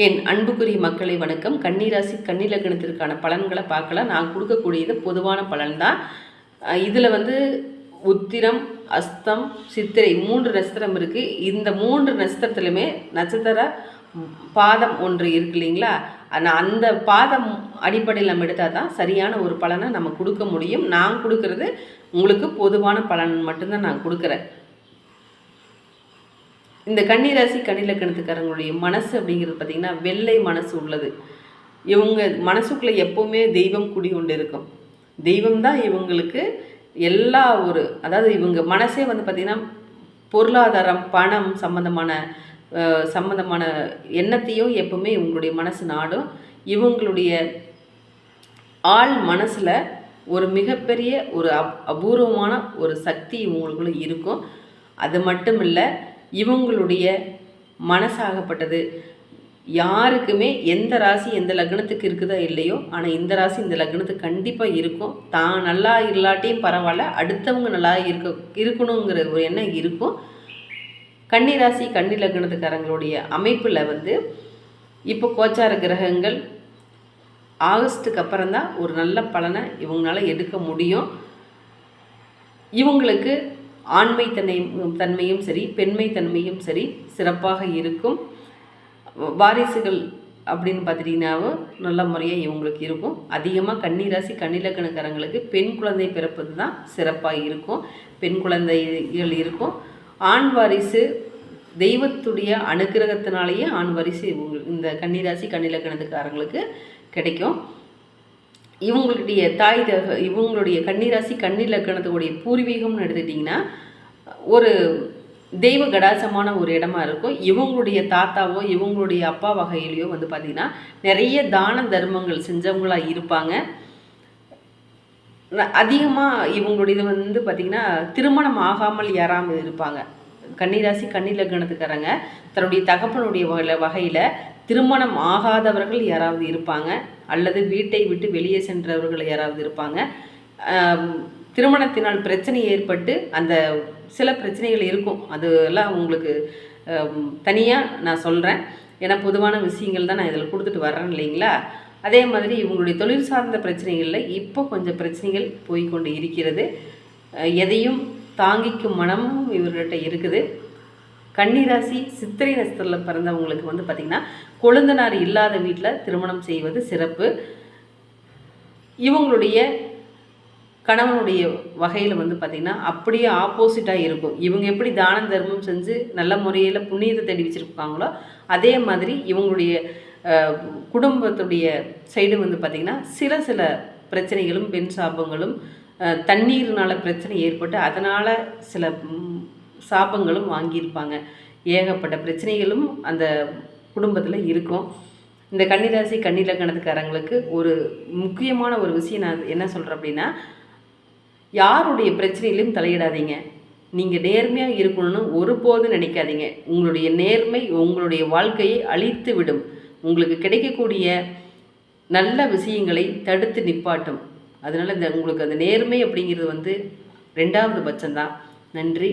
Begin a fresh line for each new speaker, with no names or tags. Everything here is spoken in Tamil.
என் அன்புக்குரிய மக்களை வணக்கம். கன்னிராசி கன்னிலக்கணத்திற்கான பலன்களை பார்க்கலாம். நான் கொடுக்கக்கூடியது பொதுவான பலன் தான் இதில் வந்து உத்திரம் அஸ்தம் சித்திரை மூன்று நட்சத்திரம் இருக்குது இந்த மூன்று நட்சத்திரத்துலையுமே நட்சத்திர பாதம் ஒன்று இருக்கு இல்லைங்களா? ஆனால் அந்த பாதம் அடிப்படையில் நம்ம எடுத்தால் தான் சரியான ஒரு பலனை நம்ம கொடுக்க முடியும். நான் கொடுக்கறது உங்களுக்கு பொதுவான பலன் மட்டும்தான் நான் கொடுக்குறேன். இந்த கன்னிராசி கன்னிலக்கணத்துக்காரங்களுடைய மனசு அப்படிங்கிறது பார்த்திங்கன்னா வெள்ளை மனசு உள்ளது. இவங்க மனசுக்குள்ளே எப்போவுமே தெய்வம் குடி கொண்டு இருக்கும் தெய்வம் தான் இவங்களுக்கு எல்லா ஒரு அதாவது இவங்க மனசே வந்து பார்த்திங்கன்னா பொருளாதாரம் பணம் சம்மந்தமான சம்மந்தமான எண்ணத்தையும் எப்பவுமே இவங்களுடைய மனசு நாடும். இவங்களுடைய ஆள் மனசில் ஒரு மிகப்பெரிய ஒரு அப் அபூர்வமான ஒரு சக்தி இவங்களுக்குள்ள இருக்கும். அது மட்டும் இல்லை இவங்களுடைய மனசாகப்பட்டது. யாருக்குமே எந்த ராசி எந்த லக்னத்துக்கு இருக்குதோ இல்லையோ ஆனால் இந்த ராசி இந்த லக்னத்துக்கு கண்டிப்பாக இருக்கும். தான் நல்லா இல்லாட்டியும் பரவாயில்ல அடுத்தவங்க நல்லா இருக்க இருக்கணுங்கிற ஒரு எண்ணம் இருக்கும். கன்னி ராசி கன்னி லக்னத்துக்காரங்களுடைய அமைப்பில் வந்து இப்போ கோச்சார கிரகங்கள் ஆகஸ்ட்டுக்கு அப்புறம் தான் ஒரு நல்ல பலனை இவங்களால எடுக்க முடியும். இவங்களுக்கு ஆண்மை தன்னை தன்மையும் சரி பெண்மை தன்மையும் சரி சிறப்பாக இருக்கும். வாரிசுகள் அப்படின்னு பார்த்துட்டிங்கனாவும் நல்ல முறையாக இவங்களுக்கு இருக்கும். அதிகமாக கன்னிராசி கன்னிலக்கணக்காரங்களுக்கு பெண் குழந்தை பிறப்பது தான் சிறப்பாக இருக்கும். பெண் குழந்தைகள் இருக்கும். ஆண் வாரிசு தெய்வத்துடைய அனுக்கிரகத்தினாலேயே ஆண் வாரிசு இவங்க இந்த கன்னிராசி கன்னிலக்கணத்துக்காரங்களுக்கு கிடைக்கும். இவங்களுடைய தாய் தக இவங்களுடைய கன்னிராசி கன்னிலக்கணத்துடைய பூர்வீகம்னு எடுத்துக்கிட்டிங்கன்னா ஒரு தெய்வ கடாசமான ஒரு இடமா இருக்கும். இவங்களுடைய தாத்தாவோ இவங்களுடைய அப்பா வகையிலையோ வந்து பார்த்திங்கன்னா நிறைய தான தர்மங்கள் செஞ்சவங்களாக இருப்பாங்க. அதிகமாக இவங்களுடையது வந்து பார்த்திங்கன்னா திருமணம் ஆகாமல் யாராமல் இருப்பாங்க. கன்னிராசி கன்னிலக்கணத்துக்காரங்க தன்னுடைய தகப்பனுடைய வகையில் வகையில் திருமணம் ஆகாதவர்கள் யாராவது இருப்பாங்க அல்லது வீட்டை விட்டு வெளியே சென்றவர்கள் யாராவது இருப்பாங்க. திருமணத்தினால் பிரச்சனை ஏற்பட்டு அந்த சில பிரச்சனைகள் இருக்கும். அதெல்லாம் உங்களுக்கு தனியாக நான் சொல்கிறேன் ஏன்னா பொதுவான விஷயங்கள் தான் நான் இதில் கொடுத்துட்டு வர்றேன் இல்லைங்களா? அதே மாதிரி இவங்களுடைய தொழில் சார்ந்த பிரச்சனைகளில் இப்போ கொஞ்சம் பிரச்சனைகள் போய்க்கொண்டு இருக்கிறது. எதையும் தாங்கிக்கும் மனமும் இவர்கிட்ட இருக்குது. கன்னிராசி சித்திரை நட்சத்திரத்தில் பிறந்தவங்களுக்கு வந்து பார்த்திங்கன்னா கொழுந்தனார் இல்லாத வீட்டில் திருமணம் செய்வது சிறப்பு. இவங்களுடைய கணவனுடைய வகையில் வந்து பார்த்திங்கன்னா அப்படியே ஆப்போசிட்டாக இருக்கும். இவங்க எப்படி தான தர்மம் செஞ்சு நல்ல முறையில் புண்ணியத்தை தேடி வச்சுருப்பாங்களோ அதே மாதிரி இவங்களுடைய குடும்பத்துடைய சைடு வந்து பார்த்திங்கன்னா சில சில பிரச்சனைகளும் பெண் சாபங்களும் தண்ணீர்னால் தண்ணீர்னால பிரச்சனை ஏற்பட்டு அதனால் சில சாபங்களும் வாங்கியிருப்பாங்க. ஏகப்பட்ட பிரச்சனைகளும் அந்த குடும்பத்தில் இருக்கும். இந்த கன்னிராசி கன்னிலக்கணத்துக்காரங்களுக்கு ஒரு முக்கியமான ஒரு விஷயம் நான் என்ன சொல்கிறேன் அப்படின்னா யாருடைய பிரச்சனையிலையும் தலையிடாதீங்க. நீங்கள் நேர்மையாக இருக்கணும்னு ஒருபோதும் நினைக்காதீங்க. உங்களுடைய நேர்மை உங்களுடைய வாழ்க்கையை அழித்து விடும் உங்களுக்கு கிடைக்கக்கூடிய நல்ல விஷயங்களை தடுத்து நிப்பாட்டும். அதனால் இந்த உங்களுக்கு அந்த நேர்மை அப்படிங்கிறது வந்து ரெண்டாவது பட்சம்தான். நன்றி.